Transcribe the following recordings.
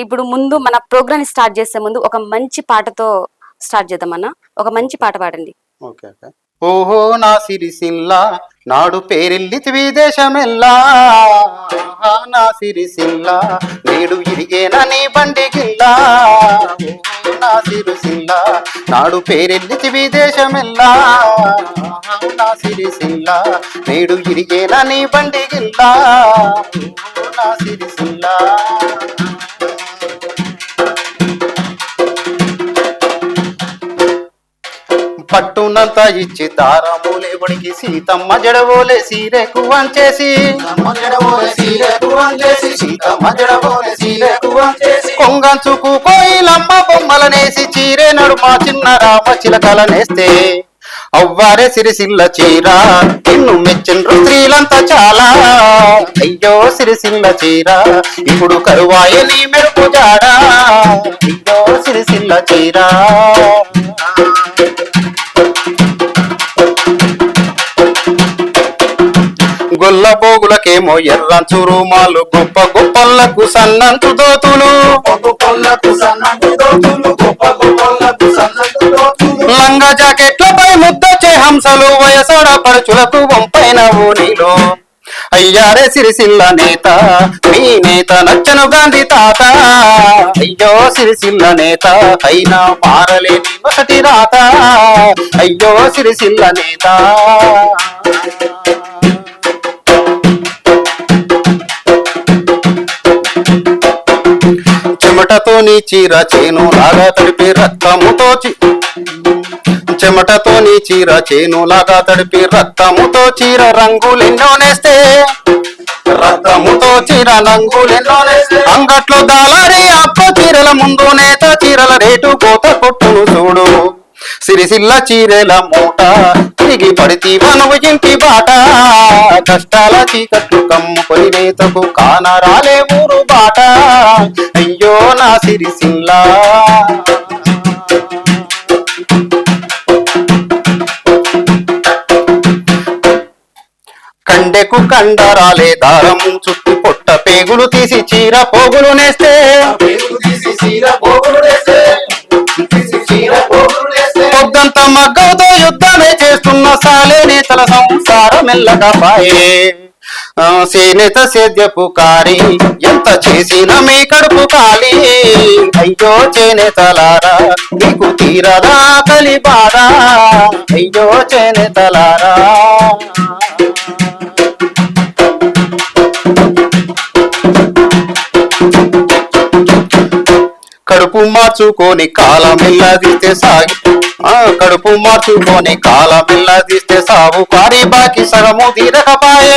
ఇప్పుడు ముందు మన ప్రోగ్రామ్ స్టార్ట్ చేసే ముందు ఒక మంచి పాటతో స్టార్ట్ చేద్దామన్నా ఒక మంచి పాట పాడండి. Okay okay. ఓహో నా సిరిసిల్లా నాడు పేరెల్లితివి దేశమెల్లా ఆహా, నా సిరిసిల్లా నేడు ఇరిగేన నీ బండికిల్లా. ఓహో నా సిరిసిల్లా నాడు పేరెల్లితివి దేశమెల్లా ఆహా, నా సిరిసిల్లా నేడు ఇరిగేన నీ బండికిల్లా. ఓహో నా సిరిసిల్లా పట్టునంత ఇచ్చి దారములేవుడికి సీతమ్మ జడవోలే సీరెకు వంచేసి కొంగంచుకు కోయిలమ్మ బొమ్మలనేసి చీరే నడుమ చిన్న రామ చిలకలనేస్తే. అవ్వారే సిరిసిల్ల చీర నిన్ను మెచ్చిండ్రు స్త్రీలంతా చాలా. అయ్యో సిరిసిల్ల చీర ఇప్పుడు కరువాయ నీ మెరుపు జాడా. అయ్యో సిరిసిల్ల చీర. పోగులకేమో ఎర్రంచు రూమాలు గొప్ప గొప్పలకు సన్నంచు దోతులు. లంగా జాకెట్లపై ముద్దొచ్చే హంసలు వయసోడ పడుచులకు వంపైన నీలో అయ్యారే సిరిసిల్ల నేత మీ నేత నచ్చను గాంధీ తాత. అయ్యో సిరిసిల్ల నేత అయినా మారలేని మొదటి రాత. అయ్యో సిరిసిల్ల నేత. చెమటతో నీ చీర చేను లాగా తడిపి రక్తముతో చెమటతో నీ చీర చేను లాగా తడిపి రక్తముతో చీర రంగులెన్నో నేస్తే. రక్తముతో చీర రంగులెన్నో నేస్తే. అంగట్లో దాలారి అప్ప చీరల ముందు నేత చీరల రేటు కోత కొట్టును చూడు. సిరిసిల్ల చీరెల మూట తిరిగి పడితి మనవు ఇంటి బాట. కష్టాల చీకట్లు కమ్ముకొని నేతకు కానరాలే ఊరు బాట. అయ్యో సిరిసిల్ల కండెకు కండరాలే దారం చుట్టి పొట్ట పేగులు తీసి చీర పోగులు నేస్తే. పొద్దంతా మగ్గవుతో యుద్ధమే చేస్తున్న సాలే నేతల సంసారం మెల్లగా పాయే. సేనేత సేద్యపు కారి ఎంత చేసిన మీ కడుపు కాలి అయ్యో చేనేతలారా మీకు తీరదా కలి బాధ. అయ్యో చేనేతలారా. కడుపు మార్చుకొని కాలం తీస్తే సాగి కడుపు మార్చుకొని కాలం తీస్తే సాగు కారి బాకి సగము తీరకపాయే.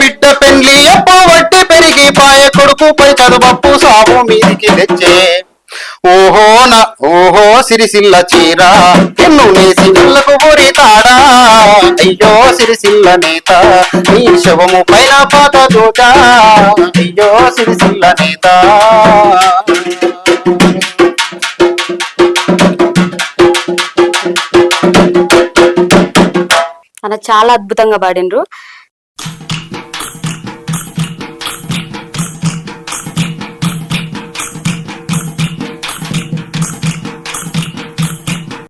బిడ్డ పెళ్ళి ఎప్పు వడ్డీ పెరిగి పాయ కొడుకుపై చదువప్పు సాగు మీదికి తెచ్చే. ఓహో నా ఓహో సిరిసిల్ల చీర. నిన్ను నేసి నెల్లకు ఊరి తాడా? అయ్యో సిరిసిల్ల నేత నీ శవము పైన పాత దూట అయ్యో సిరిసిల్ల నేత. అన్న చాలా అద్భుతంగా పాడినరు